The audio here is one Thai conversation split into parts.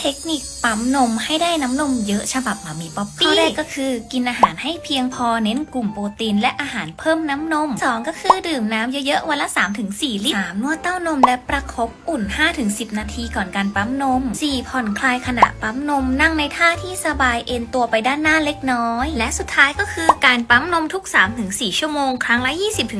เทคนิคปั๊มนมให้ได้น้ำนมเยอะฉบับมามีป๊อปปี้ข้อแรกก็คือ กินอาหารให้เพียงพอเน้นกลุ่มโปรตีนและอาหารเพิ่มน้ำนม 2 ก็คือดื่มน้ำเยอะๆ วันละ 3-4 ลิตร 3. นวดเต้านมและประคบอุ่น 5-10 นาทีก่อนการปั๊มนม 4. ผ่อนคลายขณะปั๊มนม นั่งในท่าที่สบายเอนตัวไปด้านหน้าเล็กน้อย และสุดท้ายก็คือการปั๊มนมทุก 3-4 ชั่วโมง ครั้งละ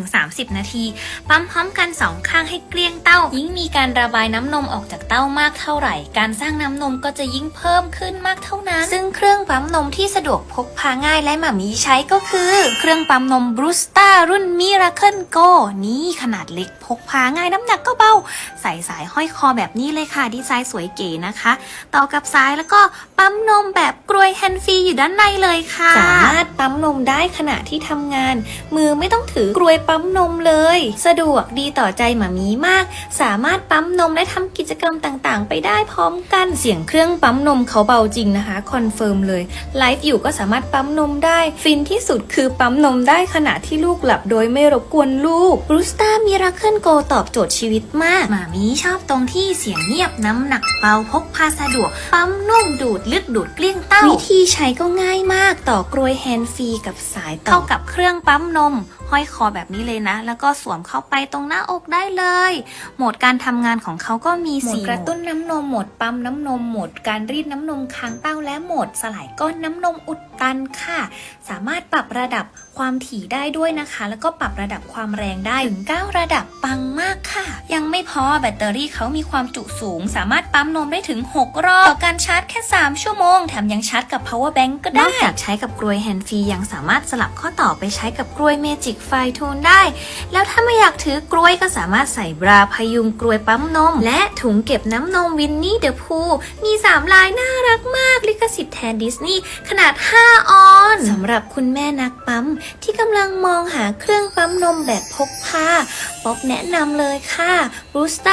20-30 นาที ปั๊มพร้อมกันสองข้างให้เกลี้ยงเต้า ยิ่งมีการระบายน้ำนมออกจากเต้ามากเท่าไหร่ การสร้างน้ำนมก็จะยิ่งเพิ่มขึ้นมากเท่านั้น ซึ่งเครื่องปั๊มนมที่สะดวกพกพาง่ายและหมามีใช้ก็คือ เครื่องปั๊มนมบรูสตารุ่นมิราเคิลโกนี่ขนาดเล็กพกพาง่ายน้ำหนักก็เบา ใส่สายห้อยคอแบบนี้เลยค่ะ ดีไซน์สวยเก๋นะคะ ต่อกับสายแล้วก็ปั๊มนมแบบกรวยแฮนด์ฟรีอยู่ด้านในเลยค่ะ สามารถปั๊มนมได้ขณะที่ทำงาน มือไม่ต้องถือกรวยปั๊มนมเลย สะดวกดีต่อใจหมามีมาก สามารถปั๊มนมและทำกิจกรรมต่างๆ ไปได้พร้อมกันเสียงเครื่องปั๊มนมเขาเบาจริงนะคะคอนเฟิร์มเลยไลฟ์อยู่ก็สามารถปั๊มนมได้ ฟินที่สุดคือปั๊มนมได้ขณะที่ลูกหลับโดยไม่รบกวนลูกบรูสตามิราเคิลโกตอบโจทย์ชีวิตมากหมามีชอบตรงที่เสียงเงียบน้ำหนักเบาพกพาสะดวก ปั๊มนุ่มดูดลึกดูดเกลี้ยงเต้า วิธีใช้ก็ง่ายมากต่อกรวยแฮนด์ฟรีกับสายต่อเข้ากับเครื่องปั๊มนม ห้อยคอแบบนี้เลยนะ แล้วก็สวมเข้าไปตรงหน้าอกได้เลย โหมดการทำงานของเขาก็มีโหมดสี่กระตุ้นน้ำนมโหมดปั๊มน้ำนมโหมดการรีดน้ำนมค้างเต้าและโหมดสลายก้อนน้ำนมอุดตันค่ะ สามารถปรับระดับ ความถี่ได้ด้วยนะคะ แล้วก็ปรับระดับความแรงได้ถึง 9 ระดับปังมากค่ะ ยังไม่พอแบตเตอรี่เขามีความจุสูง สามารถปั๊มนมได้ถึง 6 รอบต่อการชาร์จแค่ 3 ชั่วโมง แถมยังชาร์จกับ power bank ก็ได้นอกจากใช้กับกรวยแฮนด์ฟรียังสามารถสลับข้อต่อไปใช้กับกรวยเมจิกไฟทูนได้ แล้วถ้าไม่อยากถือกรวยก็สามารถใส่บราพยุงกรวยปั๊มนม และถุงเก็บน้ำนมวินนี่เดอะพูมี 3 ลายน่ารักมาก ลิขสิทธิ์แทนดิสนีย์ขนาด 5 ออ นสำหรับคุณแม่นักปั๊มที่กำลังมองหาเครื่องปั๊มนมแบบพกพา ป๊อบแนะนำเลยค่ะ r ูสต